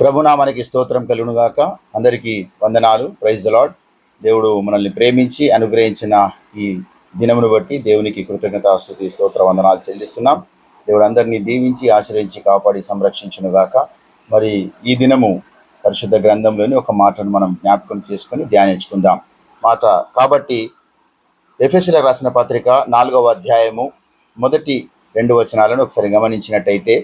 ప్రభునామానికి స్తోత్రం కలుగునుగాక. అందరికీ వందనాలు. ప్రైజ్ లాడ్ దేవుడు మనల్ని ప్రేమించి అనుగ్రహించిన ఈ దినమును బట్టి దేవునికి కృతజ్ఞత స్థుతి స్తోత్ర వందనాలు చెల్లిస్తున్నాం. దేవుడు అందరినీ దీవించి ఆశ్రయించి కాపాడి సంరక్షించునుగాక. మరి ఈ దినము పరిశుద్ధ గ్రంథంలోని ఒక మాటను మనం జ్ఞాపకం చేసుకొని ధ్యానించుకుందాం. మాట కాబట్టి ఎఫ్ఎస్లకు రాసిన పత్రిక నాలుగవ అధ్యాయము మొదటి రెండు వచనాలను ఒకసారి గమనించినట్టయితే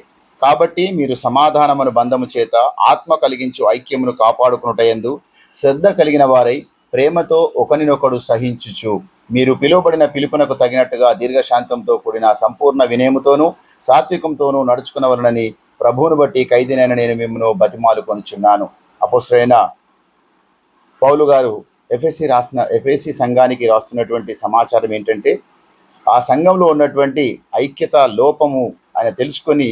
కాబట్టి మీరు సమాధానమును బంధము చేత ఆత్మ కలిగించు ఐక్యమును కాపాడుకునుటయందు శ్రద్ధ కలిగిన వారై ప్రేమతో ఒకరినొకడు సహించుచు. మీరు పిలువబడిన పిలుపునకు తగినట్టుగా దీర్ఘశాంతంతో కూడిన సంపూర్ణ వినయముతోనూ సాత్వికంతోనూ నడుచుకునవలనని ప్రభువును బట్టి ఖైదీనైన నేను మిమ్మను బతిమాలు కొనుచున్నాను అపోసరైన పౌలు గారు ఎఫ్ఎస్సి రాసిన ఎఫ్ఎస్సి సంఘానికి రాస్తున్నటువంటి సమాచారం ఏంటంటే ఆ సంఘంలో ఉన్నటువంటి ఐక్యత లోపము ఆయన తెలుసుకొని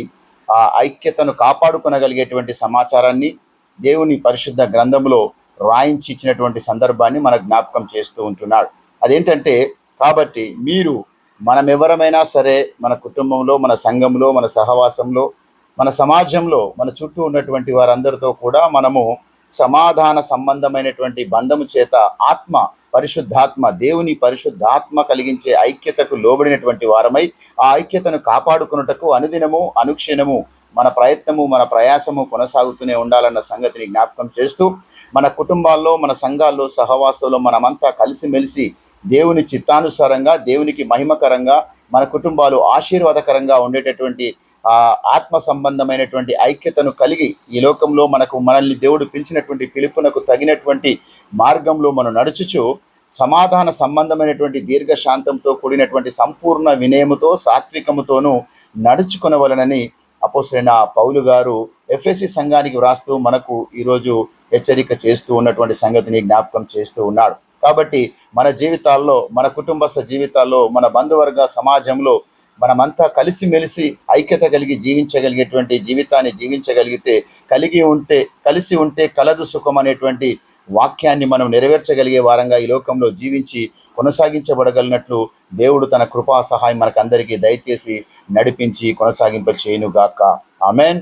ఆ ఐక్యతను కాపాడుకునగలిగేటువంటి సమాచారాన్ని దేవుని పరిశుద్ధ గ్రంథంలో రాయించి ఇచ్చినటువంటి సందర్భాన్ని మన జ్ఞాపకం చేస్తూ ఉంటున్నాడు. అదేంటంటే కాబట్టి మీరు మనం ఎవరమైనా సరే మన కుటుంబంలో మన సంఘంలో మన సహవాసంలో మన సమాజంలో మన చుట్టూ ఉన్నటువంటి వారందరితో కూడా మనము సమాధాన సంబంధమైనటువంటి బంధము చేత ఆత్మ పరిశుద్ధాత్మ దేవుని పరిశుద్ధాత్మ కలిగించే ఐక్యతకు లోబడినటువంటి వారమై ఆ ఐక్యతను కాపాడుకున్నటకు అనుదినము అనుక్షణము మన ప్రయత్నము మన ప్రయాసము కొనసాగుతూనే ఉండాలన్న సంగతిని జ్ఞాపకం చేస్తూ మన కుటుంబాల్లో మన సంఘాల్లో సహవాసంలో మనమంతా కలిసిమెలిసి దేవుని చిత్తానుసారంగా దేవునికి మహిమకరంగా మన కుటుంబాలు ఆశీర్వాదకరంగా ఉండేటటువంటి ఆత్మ సంబంధమైనటువంటి ఐక్యతను కలిగి ఈ లోకంలో మనకు మనల్ని దేవుడు పిలిచినటువంటి పిలుపునకు తగినటువంటి మార్గంలో మనం నడుచుచు సమాధాన సంబంధమైనటువంటి దీర్ఘశాంతంతో కూడినటువంటి సంపూర్ణ వినయముతో సాత్వికముతోనూ నడుచుకునవలనని అపోసరైన పౌలు గారు ఎఫ్ఎస్సి సంఘానికి వ్రాస్తూ మనకు ఈరోజు హెచ్చరిక చేస్తూ ఉన్నటువంటి సంగతిని జ్ఞాపకం చేస్తూ ఉన్నాడు. కాబట్టి మన జీవితాల్లో మన కుటుంబస్థ జీవితాల్లో మన బంధువర్గ సమాజంలో మనమంతా కలిసిమెలిసి ఐక్యత కలిగి జీవించగలిగేటువంటి జీవితాన్ని జీవించగలిగితే కలిగి ఉంటే కలిసి ఉంటే కలదు సుఖం అనేటువంటి వాక్యాన్ని మనం నెరవేర్చగలిగే వారంగా ఈ లోకంలో జీవించి కొనసాగించబడగలిగినట్లు దేవుడు తన కృపా సహాయం మనకందరికీ దయచేసి నడిపించి కొనసాగింప చేయనుగాక ఆమెన్.